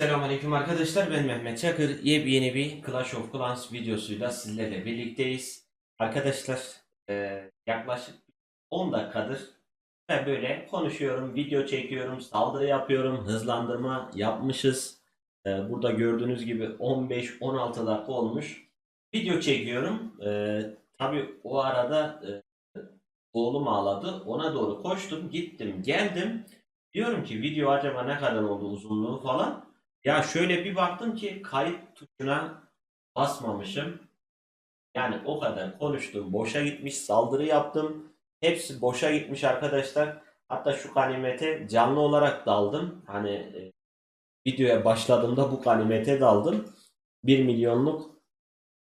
Selamünaleyküm arkadaşlar ben Mehmet Çakır. Yepyeni bir Clash of Clans videosuyla sizlerle birlikteyiz. Arkadaşlar eee, yaklaşık 10 dakikadır ben böyle konuşuyorum, video çekiyorum, saldırı yapıyorum, hızlandırma yapmışız. Eee, burada gördüğünüz gibi 15-16 dakika olmuş. Video çekiyorum. Eee tabii o arada oğlum ağladı. Ona doğru koştum, gittim, geldim. Diyorum ki video acaba ne kadar oldu uzunluğu falan. Ya şöyle bir baktım ki kayıt tuşuna basmamışım. Yani o kadar konuştum. Boşa gitmiş. Saldırı yaptım. Hepsi boşa gitmiş arkadaşlar. Hatta şu ganimete canlı olarak daldım. Hani e, videoya başladığımda bu ganimete daldım. 1 milyonluk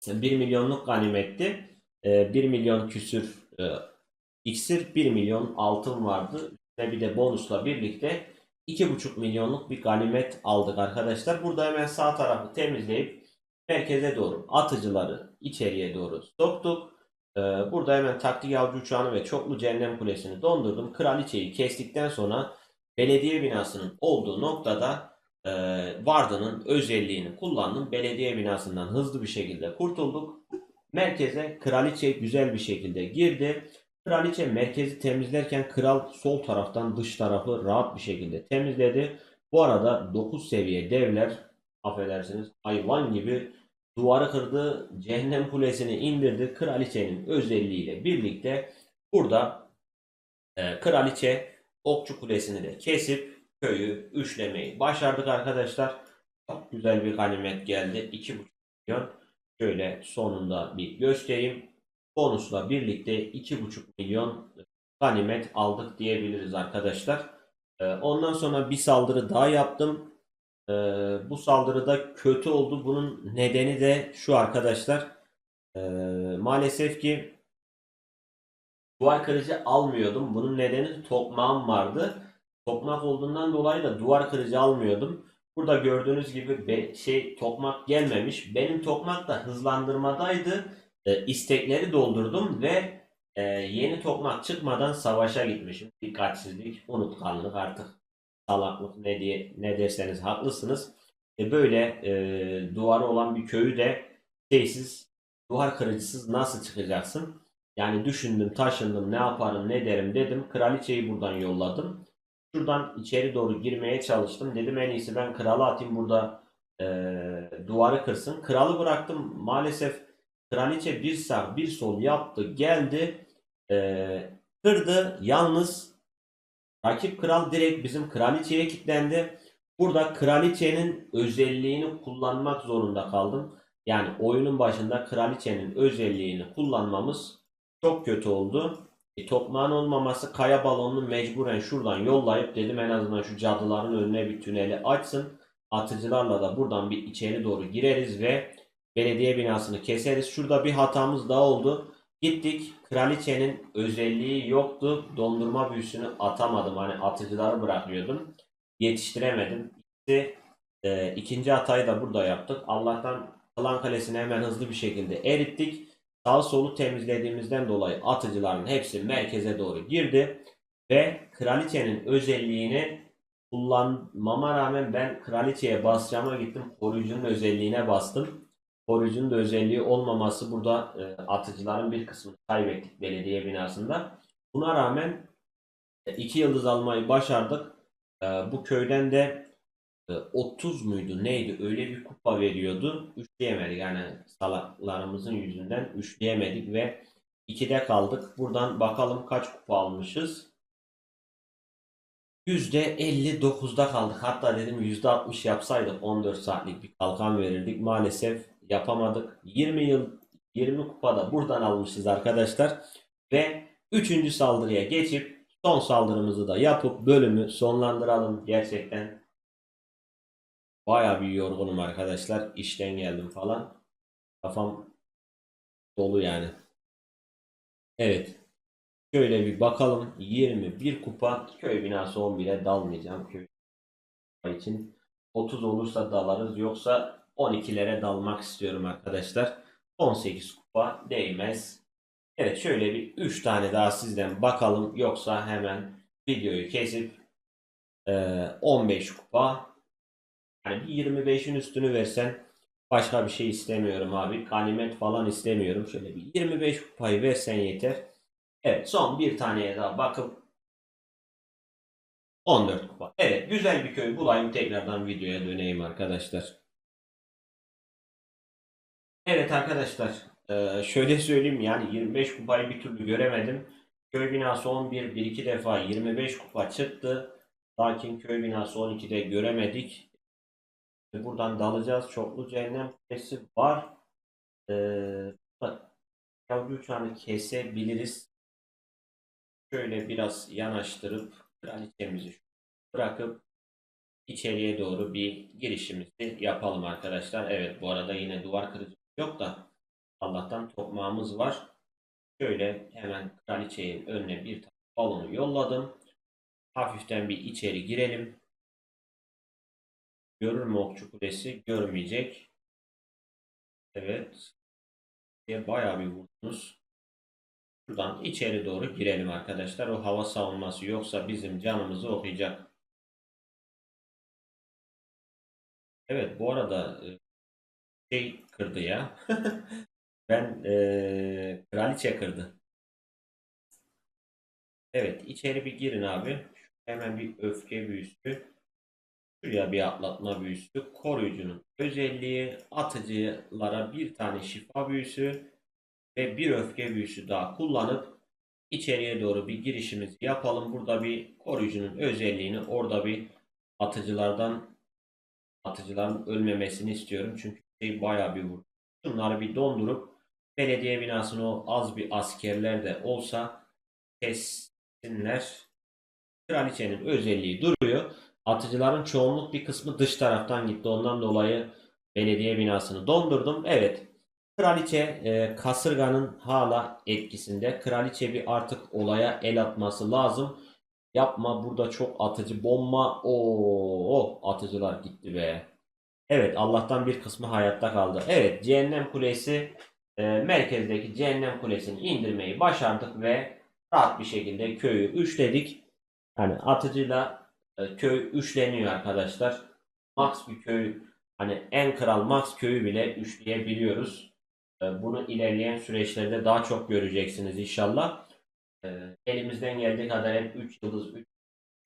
1 milyonluk ganimetti. E, 1 milyon küsür e, iksir 1 milyon altın vardı. Ve bir de bonusla birlikte 2,5 milyonluk bir ganimet aldık arkadaşlar. Burada hemen sağ tarafı temizleyip merkeze doğru atıcıları içeriye doğru soktuk. Ee, burada hemen taktik avcı uçağını ve çoklu cehennem kulesini dondurdum. Kraliçeyi kestikten sonra belediye binasının olduğu noktada e, Varda'nın özelliğini kullandım. Belediye binasından hızlı bir şekilde kurtulduk. Merkeze kraliçe güzel bir şekilde girdi. Kraliçe merkezi temizlerken kral sol taraftan dış tarafı rahat bir şekilde temizledi. Bu arada 9 seviye devler affedersiniz hayvan gibi duvarı kırdı. Cehennem kulesini indirdi. Kraliçenin özelliğiyle birlikte burada e, kraliçe okçu kulesini de kesip köyü üçlemeyi başardık arkadaşlar. Çok güzel bir ganimet geldi. 2,5 milyon. Şöyle sonunda bir göstereyim bonusla birlikte 2,5 milyon ganimet aldık diyebiliriz arkadaşlar. Ee, Ondan sonra bir saldırı daha yaptım. Ee, Bu saldırıda kötü oldu. Bunun nedeni de şu arkadaşlar. Maalesef ki duvar kırıcı almıyordum. Bunun nedeni tokmağım vardı. Tokmak olduğundan dolayı da duvar kırıcı almıyordum. Burada gördüğünüz gibi şey tokmak gelmemiş. Benim tokmak da hızlandırmadaydı e, istekleri doldurdum ve e, yeni tokmak çıkmadan savaşa gitmişim. Dikkatsizlik, unutkanlık artık salaklık ne diye ne derseniz haklısınız. E, böyle e, duvarı olan bir köyü de şeysiz, duvar kırıcısız nasıl çıkacaksın? Yani düşündüm, taşındım, ne yaparım, ne derim dedim. Kraliçeyi buradan yolladım. Şuradan içeri doğru girmeye çalıştım. Dedim en iyisi ben kralı atayım burada e, duvarı kırsın. Kralı bıraktım. Maalesef Kraliçe bir sağ bir sol yaptı geldi eee, kırdı yalnız rakip kral direkt bizim kraliçeye kilitlendi. Burada kraliçenin özelliğini kullanmak zorunda kaldım. Yani oyunun başında kraliçenin özelliğini kullanmamız çok kötü oldu. E, tokmağın olmaması kaya balonunu mecburen şuradan yollayıp dedim en azından şu cadıların önüne bir tüneli açsın. Atıcılarla da buradan bir içeri doğru gireriz ve belediye binasını keseriz. Şurada bir hatamız daha oldu. Gittik. Kraliçenin özelliği yoktu. Dondurma büyüsünü atamadım. Hani atıcıları bırakıyordum. Yetiştiremedim. İşte, e, ikinci hatayı da burada yaptık. Allah'tan Klan Kalesi'ni hemen hızlı bir şekilde erittik. Sağ solu temizlediğimizden dolayı atıcıların hepsi merkeze doğru girdi. Ve kraliçenin özelliğini kullanmama rağmen ben kraliçeye basacağıma gittim. Koruyucunun özelliğine bastım koruyucunun da özelliği olmaması burada e, atıcıların bir kısmını kaybettik belediye binasında. Buna rağmen e, iki yıldız almayı başardık. E, bu köyden de e, 30 muydu neydi öyle bir kupa veriyordu. Üçleyemedik yani salaklarımızın yüzünden üçleyemedik ve 2'de kaldık. Buradan bakalım kaç kupa almışız. %59'da kaldık. Hatta dedim %60 yapsaydık 14 saatlik bir kalkan verirdik. Maalesef yapamadık. 20 yıl 20 kupada buradan almışız arkadaşlar. Ve 3. saldırıya geçip son saldırımızı da yapıp bölümü sonlandıralım. Gerçekten baya bir yorgunum arkadaşlar. İşten geldim falan. Kafam dolu yani. Evet. Şöyle bir bakalım. 21 kupa köy binası 11'e dalmayacağım. Köy için 30 olursa dalarız. Yoksa 12'lere dalmak istiyorum arkadaşlar. 18 kupa değmez. Evet şöyle bir 3 tane daha sizden bakalım. Yoksa hemen videoyu kesip e, 15 kupa Yani bir 25'in üstünü versen başka bir şey istemiyorum abi. Ganimet falan istemiyorum. Şöyle bir 25 kupayı versen yeter. Evet son bir taneye daha bakıp 14 kupa. Evet güzel bir köy bulayım tekrardan videoya döneyim arkadaşlar. Evet arkadaşlar eee, şöyle söyleyeyim yani 25 kupayı bir türlü göremedim. Köy binası 11 bir iki defa 25 kupa çıktı. Lakin köy binası 12'de göremedik. Buradan dalacağız. Çoklu cehennem kulesi var. Eee yavru uçağını kesebiliriz. Şöyle biraz yanaştırıp kraliçemizi bırakıp içeriye doğru bir girişimizi yapalım arkadaşlar. Evet bu arada yine duvar kırıcı yok da Allah'tan tokmağımız var. Şöyle hemen kraliçenin önüne bir balonu yolladım. Hafiften bir içeri girelim. Görür mü okçu kulesi? Görmeyecek. Evet. Diye Bayağı bir vurdunuz. Şuradan içeri doğru girelim arkadaşlar. O hava savunması yoksa bizim canımızı okuyacak. Evet bu arada e, şey kırdı ya. Ben e, kraliçe kırdı. Evet içeri bir girin abi. Hemen bir öfke büyüsü. Şuraya bir atlatma büyüsü. Koruyucunun özelliği atıcılara bir tane şifa büyüsü ve bir öfke büyüsü daha kullanıp içeriye doğru bir girişimizi yapalım. Burada bir koruyucunun özelliğini orada bir atıcılardan atıcıların ölmemesini istiyorum. Çünkü bayağı bir vurdu. Bunları bir dondurup belediye binasını o az bir askerler de olsa kessinler. Kraliçenin özelliği duruyor. Atıcıların çoğunluk bir kısmı dış taraftan gitti. Ondan dolayı belediye binasını dondurdum. Evet. Kraliçe e, kasırganın hala etkisinde. Kraliçe bir artık olaya el atması lazım. Yapma burada çok atıcı bomba. Oo, atıcılar gitti be. Evet Allah'tan bir kısmı hayatta kaldı. Evet Cehennem Kulesi e, merkezdeki Cehennem Kulesi'ni indirmeyi başardık ve rahat bir şekilde köyü üçledik. Yani atıcıyla e, köy üçleniyor arkadaşlar. Max bir köy hani en kral Max köyü bile üçleyebiliyoruz. E, bunu ilerleyen süreçlerde daha çok göreceksiniz inşallah. E, elimizden geldiği kadar hep 3 yıldız 3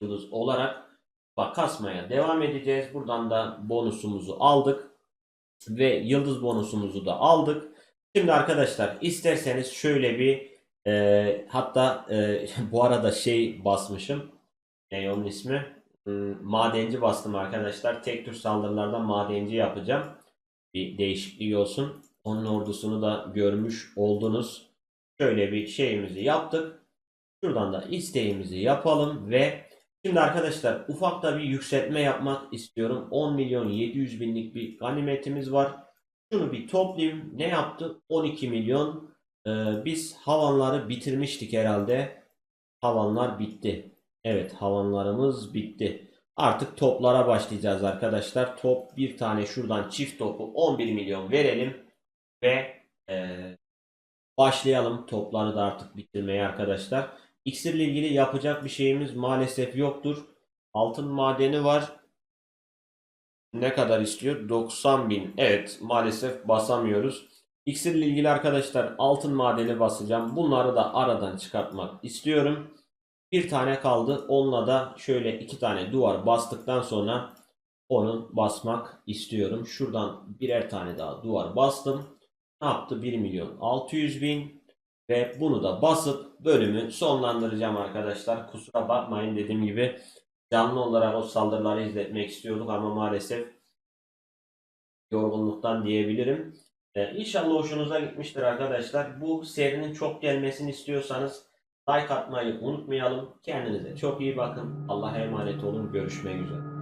yıldız olarak bak kasmaya devam edeceğiz. Buradan da bonusumuzu aldık ve yıldız bonusumuzu da aldık. Şimdi arkadaşlar isterseniz şöyle bir e, hatta e, bu arada şey basmışım. Ne onun ismi? Hmm, madenci bastım arkadaşlar. Tek tür saldırılardan madenci yapacağım. Bir değişiklik olsun. Onun ordusunu da görmüş oldunuz. Şöyle bir şeyimizi yaptık. Şuradan da isteğimizi yapalım ve şimdi arkadaşlar ufak da bir yükseltme yapmak istiyorum. 10 milyon 700 binlik bir ganimetimiz var. Şunu bir toplayayım. Ne yaptı? 12 milyon. Ee, biz havanları bitirmiştik herhalde. Havanlar bitti. Evet havanlarımız bitti. Artık toplara başlayacağız arkadaşlar. Top bir tane şuradan çift topu 11 milyon verelim. Ve e, başlayalım topları da artık bitirmeye arkadaşlar. İksir ile ilgili yapacak bir şeyimiz maalesef yoktur. Altın madeni var. Ne kadar istiyor? 90 bin. Evet maalesef basamıyoruz. İksir ile ilgili arkadaşlar altın madeni basacağım. Bunları da aradan çıkartmak istiyorum. Bir tane kaldı. Onunla da şöyle iki tane duvar bastıktan sonra onu basmak istiyorum. Şuradan birer tane daha duvar bastım. Ne yaptı? 1 milyon 600 bin. Ve bunu da basıp bölümü sonlandıracağım arkadaşlar. Kusura bakmayın dediğim gibi canlı olarak o saldırıları izletmek istiyorduk ama maalesef yorgunluktan diyebilirim. Ee, inşallah hoşunuza gitmiştir arkadaşlar. Bu serinin çok gelmesini istiyorsanız like atmayı unutmayalım. Kendinize çok iyi bakın. Allah'a emanet olun. Görüşmek üzere.